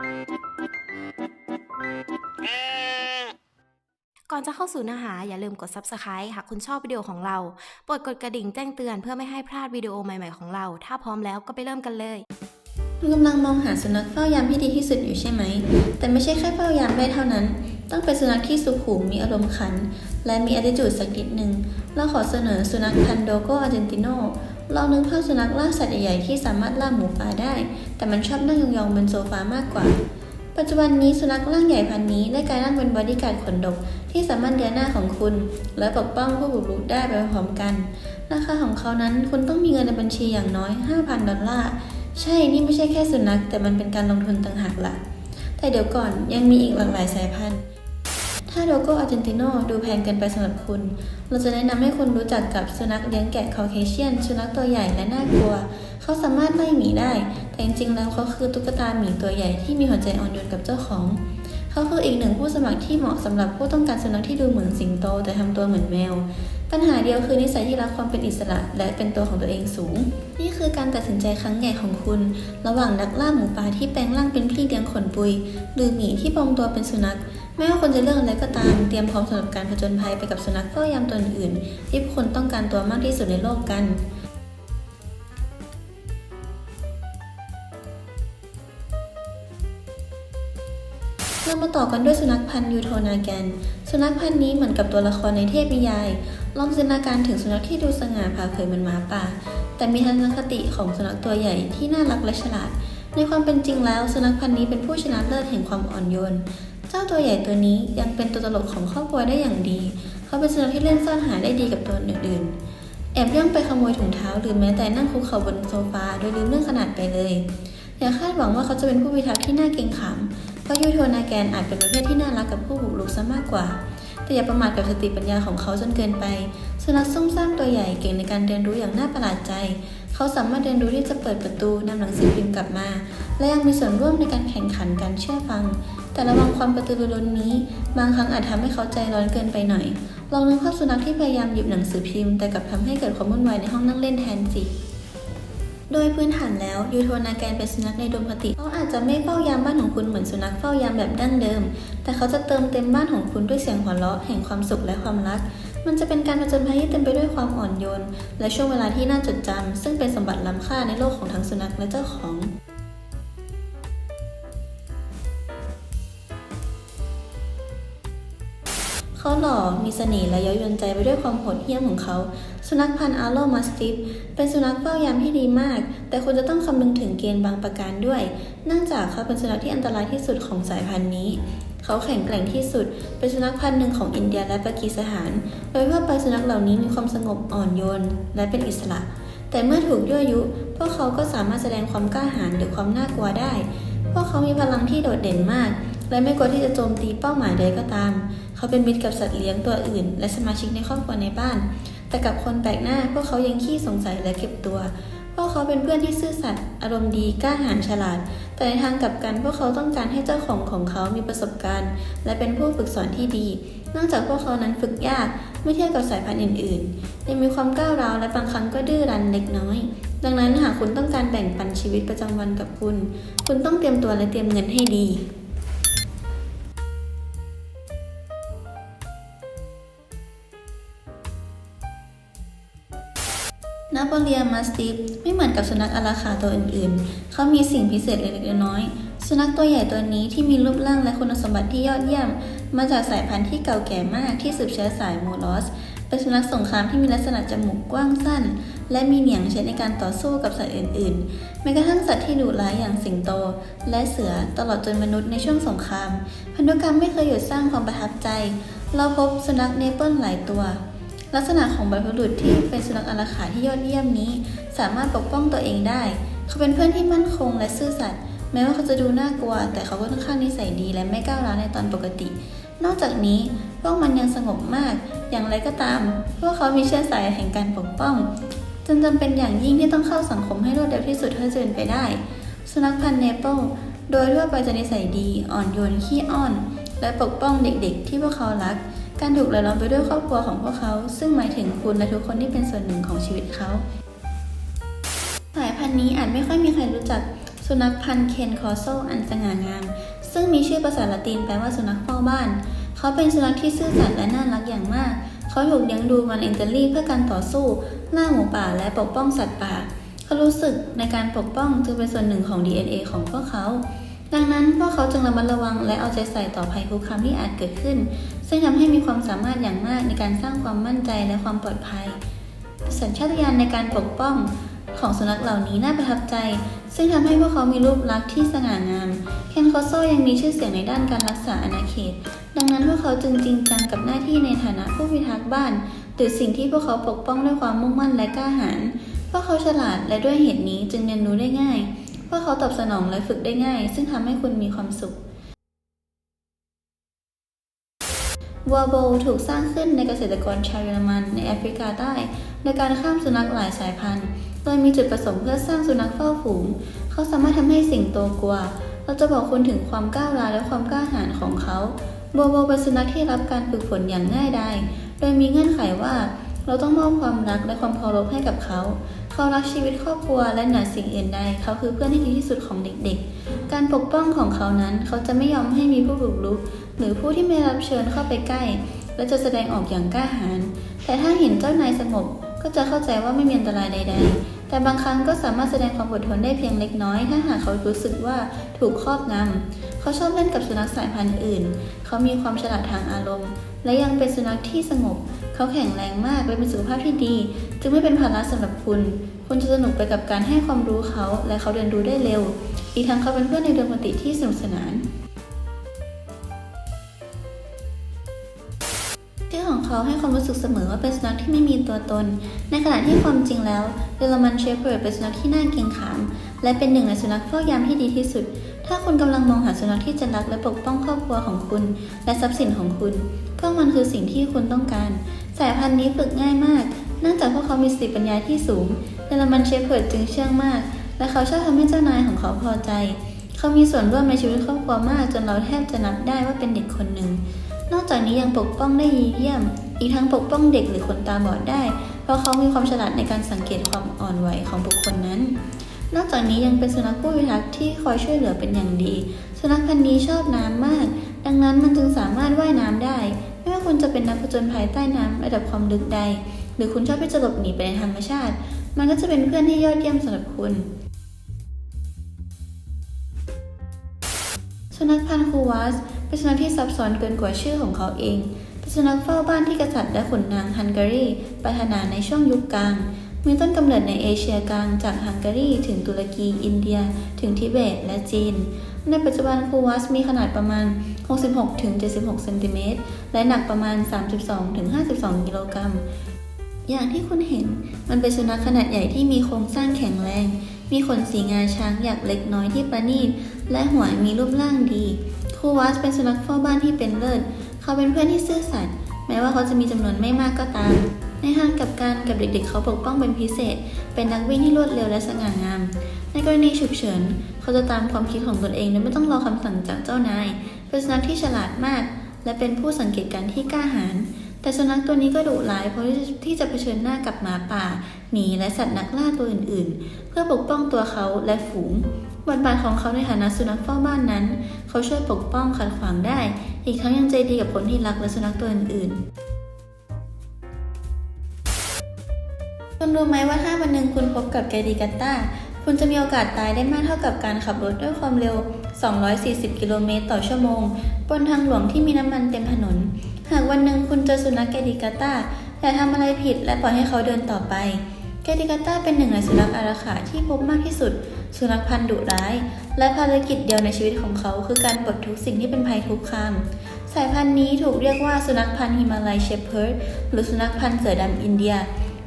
ก่อนจะเข้าสู่เนื้อหาอย่าลืมกด Subscribe หากคุณชอบวิดีโอของเราโปรดกดกระดิ่งแจ้งเตือนเพื่อไม่ให้พลาดวิดีโอใหม่ๆของเรา ถ้าพร้อมแล้วก็ไปเริ่มกันเลยคุณกำลังมองหาสุนัขเฝ้ายามที่ดีที่สุดอยู่ใช่ไหม แต่ไม่ใช่แค่เฝ้ายามได้เท่านั้น ต้องเป็นสุนัขที่สุขุม มีอารมณ์ขัน และมี attitude สักนิดหนึ่ง เราขอเสนอสุนัขพันธุ์โดโกอาร์เจนติโน ลองนึกภาพสุนัขล่าสัตว์ใหญ่ๆที่สามารถล่าหมูป่าได้ แต่มันชอบนั่งยองๆบนโซฟามากกว่า ปัจจุบันนี้สุนัขร่างใหญ่พันนี้ได้กลายร่างเป็นบอดี้การ์ดขนดก ที่สามารถเดือนหน้าของคุณ และปกป้องผู้บุกรุกได้ไปพร้อมกัน ราคาของเขานั้นคุณต้องมีเงินในบัญชีอย่างน้อย 5,000 ดอลลาร์ ใช่ นี่ไม่ใช่แค่สุนัขแต่มันเป็นการลงทุนต่างหากล่ะ แต่เดี๋ยวก่อนยังมีอีกหลากหลายสายพันธุ์ ถ้าโดโก้อาร์เจนติโนดูแพงเกินไปสำหรับคุณ เราจะแนะนำให้คุณรู้จักกับสุนัขเลี้ยงแกะคาเคเชียน สุนัขตัวใหญ่และน่ากลัว เขาสามารถไล่หมีได้ แต่จริงๆ แล้วเขาคือตุ๊กตาหมีตัวใหญ่ที่มีหัวใจอ่อนโยนกับเจ้าของ เขาคืออีกหนึ่งผู้สมัครที่เหมาะสำหรับผู้ต้องการสุนัขที่ดูเหมือนสิงโต แต่ทำตัวเหมือนแมว ปัญหาเดียวคือนิสัยที่รักความเป็นอิสระ และเป็นตัวของตัวเองสูง นี่คือการตัดสินใจครั้งใหญ่ของคุณ ระหว่างนักล่าหมูป่าที่แปลงร่างเป็นพี่เลี้ยงขนปุย หรือหมีที่ปลอมตัวเป็นสุนัข ไม่ว่าคุณจะเลือกอะไรก็ตาม เตรียมพร้อมสำหรับการผจญภัยไปกับสุนัขเฝ้ายามตัวอื่นที่คุณต้องการตัวมากที่สุดในโลกกันเรามาต่อกันด้วยสุนัขพันธุ์ยูโทนาแกน สุนัขพันธุ์นี้เหมือนกับตัวละครในเทพนิยาย ลองจินตนาการถึงสุนัขที่ดูสง่าผ่าเผยเหมือนหมาป่า แต่มีทัศนคติของสุนัขตัวใหญ่ที่น่ารักและฉลาด ในความเป็นจริงแล้ว สุนัขพันธุ์นี้เป็นผู้ชนะเลิศแห่งความอ่อนโยน เจ้าตัวใหญ่ตัวนี้ยังเป็นตัวตลกของครอบครัวได้อย่างดี เขาเป็นสุนัขที่เล่นซ่อนหาได้ดีกับตัวอื่นๆ แอบย่องไปขโมยถุงเท้า หรือแม้แต่นั่งคุกเข่าบนโซฟาโดยลืมเรื่องขนาดไปเลย อย่าคาดหวังว่าเขาจะเป็นผู้พิทักษ์ที่น่าเกรงขามเพราะยูโทนาแกนอาจเป็นประเภทที่น่ารักกับผู้บุกรุกซะมากกว่า แต่อย่าประมาทกับสติปัญญาของเขาจนเกินไป สุนัขซุ่มซ่ามตัวใหญ่เก่งในการเรียนรู้อย่างน่าประหลาดใจ เขาสามารถเรียนรู้ที่จะเปิดประตูนำหนังสือพิมพ์กลับมา และยังมีส่วนร่วมในการแข่งขันการเชื่อฟัง แต่ระวังความกระตือรือร้นนี้ บางครั้งอาจทำให้เขาใจร้อนเกินไปหน่อย ลองนึกภาพสุนัขที่พยายามหยิบหนังสือพิมพ์ แต่กลับทำให้เกิดความวุ่นวายในห้องนั่งเล่นแทนสิโดยพื้นฐานแล้วยูโทนาแกนเป็นสุนัขในดวงคติเขาอาจจะไม่เฝ้ายามบ้านของคุณเหมือนสุนัขเฝ้ายามแบบดั้งเดิม แต่เขาจะเติมเต็มบ้านของคุณด้วยเสียงหัวเราะแห่งความสุขและความรัก มันจะเป็นการผจญภัยที่เต็มไปด้วยความอ่อนโยน และช่วงเวลาที่น่าจดจำซึ่งเป็นสมบัติล้ำค่าในโลกของทั้งสุนัขและเจ้าของ เขาหล่อมีเสน่ห์และเย้ายวนใจไปด้วยความโหดเหี้ยมของเขา สุนัขพันธุ์อาร์โลมาสติฟเป็นสุนัขเฝ้ายามที่ดีมาก แต่คุณจะต้องคำนึงถึงเกณฑ์บางประการด้วย เนื่องจากเขาเป็นสุนัขที่อันตรายที่สุดของสายพันธุ์นี้ เขาแข็งแกร่งที่สุด เป็นสุนัขพันธุ์หนึ่งของอินเดียและปากีสถาน โดยทั่วไปสุนัขเหล่านี้มีความสงบอ่อนโยน และเป็นอิสระ แต่เมื่อถูกยั่วยุ พวกเขาก็สามารถแสดงความกล้าหาญหรือความน่ากลัวได้ พวกเขามีพลังที่โดดเด่นมาก และไม่กลัวที่จะโจมตีเป้าหมายใดก็ตาม เขาเป็นมิตรกับสัตว์เลี้ยงตัวอื่น และสมาชิกในครอบครัวในบ้าน แต่กับคนแปลกหน้า พวกเขายังขี้สงสัยและเก็บตัว พวกเขาเป็นเพื่อนที่ซื่อสัตย์อารมณ์ดีกล้าหาญฉลาด แต่ในทางกลับกันพวกเขาต้องการให้เจ้าของของเขามีประสบการณ์ และเป็นผู้ฝึกสอนที่ดีนอกจากพวกเขานั้นฝึกยากเมื่อเทียบกับสายพันธุ์อื่นๆยังมีความก้าวร้าวและบางครั้งก็ดื้อรั้นเล็กน้อย ดังนั้นหากคุณต้องการแบ่งปันชีวิตประจำวันกับคุณ คุณต้องเตรียมตัวและเตรียมเงินให้ดี นโปเลียนมาสติฟไม่เหมือนกับสุนัขอาราคาตัวอื่นๆ เขามีสิ่งพิเศษเล็กๆน้อยๆ สุนัขตัวใหญ่ตัวนี้ที่มีรูปร่างและคุณสมบัติที่ยอดเยี่ยม มาจากสายพันธุ์ที่เก่าแก่มากที่สืบเชื้อสายมูลอส เป็นสุนัขสงครามที่มีลักษณะจมูกกว้างสั้น และมีเหนียงใช้ในการต่อสู้กับสัตว์อื่นๆ แม้กระทั่งสัตว์ที่ดุร้ายอย่างสิงโต และเสือตลอดจนมนุษย์ในช่วงสงคราม พันธุกรรมไม่เคยหยุดสร้างความประทับใจ เราพบสุนัขเนเปิลหลายตัว ลักษณะของบรรพบุรุษที่เป็นสุนัขอาราขาที่ยอดเยี่ยมนี้ สามารถปกป้องตัวเองได้ เขาเป็นเพื่อนที่มั่นคงและซื่อสัตย์แม้ว่าเขาจะดูน่ากลัว แต่เขาก็ค่อนข้างนิสัยดีและไม่ก้าวร้าวในตอนปกติ นอกจากนี้พวกมันยังสงบมาก อย่างไรก็ตาม พวกเขามีเชื้อสายแห่งการปกป้องจนจำเป็นอย่างยิ่งที่ต้องเข้าสังคมให้รวดเร็วที่สุดเท่าที่จะเป็นไปได้ สุนัขพันธุ์เนเปิลโดยทั่วไปจะนิสัยดี อ่อนโยนขี้อ้อน และปกป้องเด็กๆ ที่พวกเขารัก การถูกหล่อล้อมไปด้วยครอบครัวของพวกเขา ซึ่งหมายถึงคุณและทุกคนที่เป็นส่วนหนึ่งของชีวิตเขา สายพันธุ์นี้อาจไม่ค่อยมีใครรู้จัก สุนัขพันธุ์เคนคอโซอันสง่างาม ซึ่งมีชื่อภาษาละตินแปลว่าสุนัขเฝ้าบ้าน เขาเป็นสุนัขที่ซื่อสัตย์และน่ารักอย่างมาก เขาถูกเลี้ยงดูมาในอิตาลีเพื่อการต่อสู้ล่าหมูป่าและปกป้องสัตว์ป่า เขารู้สึกในการปกป้องจึงเป็นส่วนหนึ่งของ DNA ของพวกเขา ดังนั้นพวกเขาจึงระมัดระวังและเอาใจใส่ต่อภัยคุกคามที่อาจเกิดขึ้น ซึ่งทำให้มีความสามารถอย่างมากในการสร้างความมั่นใจและความปลอดภัย สัญชาตญาณในการปกป้องของสุนัขเหล่านี้น่าประทับใจ ซึ่งทำให้พวกเขามีรูปลักษณ์ที่สง่างาม เคนโคโซยังมีชื่อเสียงในด้านการรักษาอาณาเขต ดังนั้นพวกเขาจึงจริงจังกับหน้าที่ในฐานะผู้พิทักษ์บ้านหรือสิ่งที่พวกเขาปกป้องด้วยความมุ่งมั่นและกล้าหาญ พวกเขาฉลาดและด้วยเหตุนี้จึงเรียนรู้ได้ง่าย พวกเขาตอบสนองและฝึกได้ง่าย ซึ่งทำให้คุณมีความสุขวัวโบถูกสร้างขึ้นในเกษตรกรชาวเยอรมันในแอฟริกาใต้ โดยการข้ามสุนัขหลายสายพันธุ์ โดยมีจุดประสงค์เพื่อสร้างสุนัขเฝ้าฝูง เขาสามารถทำให้สิ่งโตกลัวเราจะบอกคุณถึงความก้าวร้าวและความกล้าหาญของเขาบัวโบเป็นสุนัขที่รับการฝึกฝนอย่างง่ายดาย โดยมีเงื่อนไขว่า เราต้องมอบความรักและความเคารพให้กับเขา เขารักชีวิตครอบครัวและเหนือสิ่งอื่นใดเขาคือเพื่อนที่ดีที่สุดของเด็กๆ การปกป้องของเขานั้น เขาจะไม่ยอมให้มีผู้บุกรุก หรือผู้ที่ไม่รับเชิญเข้าไปใกล้ และจะแสดงออกอย่างกล้าหาญแต่ถ้าเห็นเจ้านายสงบก็จะเข้าใจว่าไม่มีอันตรายใด ๆ แต่บางครั้งก็สามารถแสดงความอดทนได้เพียงเล็กน้อย ถ้าหากเขารู้สึกว่าถูกครอบงำ เขาชอบเล่นกับสุนัขสายพันธุ์อื่น เขามีความฉลาดทางอารมณ์ และยังเป็นสุนัขที่สงบ เขาแข็งแรงมากและมีสุขภาพที่ดี จึงไม่เป็นภาระสำหรับคุณ คุณจะสนุกไปกับการให้ความรู้เขา และเขาเรียนรู้ได้เร็ว อีกทั้งเขาเป็นเพื่อนในดวงปกติที่สนุกสนาน เขาให้ความรู้สึกเสมอว่าเป็นสุนัขที่ไม่มีตัวตน ในขณะที่ความจริงแล้วเดลมันเชฟเพิร์ดเป็นสุนัขที่น่าเกรงขาม และเป็นหนึ่งในสุนัขเฝ้ายามที่ดีที่สุด ถ้าคุณกำลังมองหาสุนัขที่จะรักและปกป้องครอบครัวของคุณ และทรัพย์สินของคุณพวกมันคือสิ่งที่คุณต้องการ สายพันธุ์นี้ฝึกง่ายมากเนื่องจากพวกเขามีสติปัญญาที่สูงเดลมันเชฟเพิร์ดจึงเชื่องมาก และเขาชอบทำให้เจ้านายของเขาพอใจ เขามีส่วนร่วมในชีวิตครอบครัวมาก จนเราแทบจะนับได้ว่าเป็นเด็กคนหนึ่ง นอกจากนี้ยังปกป้องได้ดีเยี่ยม อีกทั้งปกป้องเด็กหรือคนตาบอดได้ เพราะเขามีความฉลาดในการสังเกตความอ่อนไหวของบุคคลนั้น นอกจากนี้ยังเป็นสุนัขผู้พิทักษ์ที่คอยช่วยเหลือเป็นอย่างดี สุนัขพันธุ์นี้ชอบน้ำมาก ดังนั้นมันจึงสามารถว่ายน้ำได้ ไม่ว่าคุณจะเป็นนักผจญภัยใต้น้ำระดับความลึกใด หรือคุณชอบที่จะหลบหนีไปในธรรมชาติ มันก็จะเป็นเพื่อนที่ยอดเยี่ยมสำหรับคุณสุนัขพันธุ์คูวัส เป็นสุนัขที่ซับซ้อนเกินกว่าชื่อของเขาเอง เป็นสุนัขเฝ้าบ้านที่กษัตริย์และขุนนางฮังการีประทานาในช่วงยุคกลาง มีต้นกำเนิดในเอเชียกลางจากฮังการีถึงตุรกี อินเดีย ถึงทิเบต และจีน ในปัจจุบันคูวัสมีขนาดประมาณ 66-76 เซนติเมตร และหนักประมาณ 32-52 กิโลกรัมอย่างที่คุณเห็นมันเป็นสุนัขขนาดใหญ่ที่มีโครงสร้างแข็งแรง มีขนสีงาช้างหยักเล็กน้อยที่ประณีต และหัวมีรูปร่างดีคูวัสเป็นสุนัขเฝ้าบ้านที่เป็นเลิศ เขาเป็นเพื่อนที่ซื่อสัตย์ แม้ว่าเขาจะมีจำนวนไม่มากก็ตาม ในทางกับกันกับเด็กๆเขาปกป้องเป็นพิเศษ เป็นนักวิ่งที่รวดเร็วและสง่างาม ในกรณีฉุกเฉิน เขาจะตามความคิดของตนเองโดยไม่ต้องรอคำสั่งจากเจ้านาย เป็นสุนัขที่ฉลาดมาก และเป็นผู้สังเกตการณ์ที่กล้าหาญ แต่สุนัขตัวนี้ก็ดุร้ายเพราะที่จะเผชิญหน้ากับหมาป่าหมีและสัตว์นักล่าตัวอื่นๆ เพื่อปกป้องตัวเขาและฝูงบทบาทของเขาในฐานะสุนัขเฝ้าบ้านนั้น เขาช่วยปกป้องขัดขวางได้ อีกทั้งยังใจดีกับคนที่รักและสุนัขตัวอื่นๆคุณรู้ไหมว่าถ้าวันหนึ่งคุณพบกับแกดิกัตตาคุณจะมีโอกาสตายได้มากเท่ากับการขับรถด้วยความเร็ว 240 กิโลเมตรต่อชั่วโมง บนทางหลวงที่มีน้ำมันเต็มถนน หากวันหนึ่งคุณเจอสุนัขแกดิกาตาอย่าทำอะไรผิดและปล่อยให้เขาเดินต่อไป แกดิกาตาเป็นหนึ่งในสุนัขอาราขาที่พบมากที่สุด สุนัขพันธุ์ดุร้าย และภารกิจเดียวในชีวิตของเขาคือการปลดทุกสิ่งที่เป็นภัยคุกคามสายพันธุ์นี้ถูกเรียกว่าสุนัขพันธุ์ฮิมาลัยเชพเพิร์ดหรือสุนัขพันธุ์เสือดำอินเดีย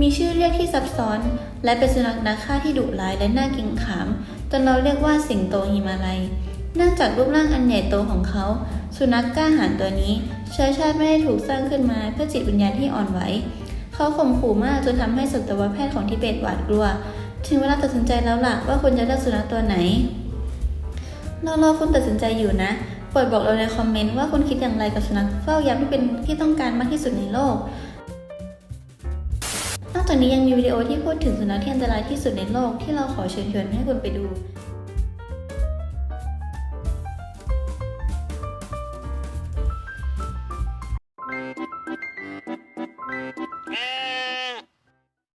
มีชื่อเรียกที่ซับซ้อน และเป็นสุนัขนักฆ่าที่ดุร้ายและน่าเกรงขาม จนเราเรียกว่าสิงโตฮิมาลัย เนื่องจากรูปร่างอันใหญ่โตของเขา สุนัขกล้าหาญตัวนี้ เชื้อชาติไม่ได้ถูกสร้างขึ้นมาเพื่อจิตวิญญาณที่อ่อนไหว เขาข่มขู่มากจนทำให้สัตวแพทย์ของทิเบตหวาดกลัว ถึงเวลาตัดสินใจแล้วล่ะว่าคุณจะเลือกสุนัขตัวไหนรารอคุณตัดสินใจอยู่นะโปรดบอกเราในคอมเมนต์ว่าคุณคิดอย่างไรกับสุนัขเฝ้ายามที่เป็นที่ต้องการมากที่สุดในโลก นอกจากนี้ยังมีวิดีโอที่พูดถึงสุนัขที่อันตรายที่สุดในโลกที่เราขอเชิญชวนให้คุณไปดู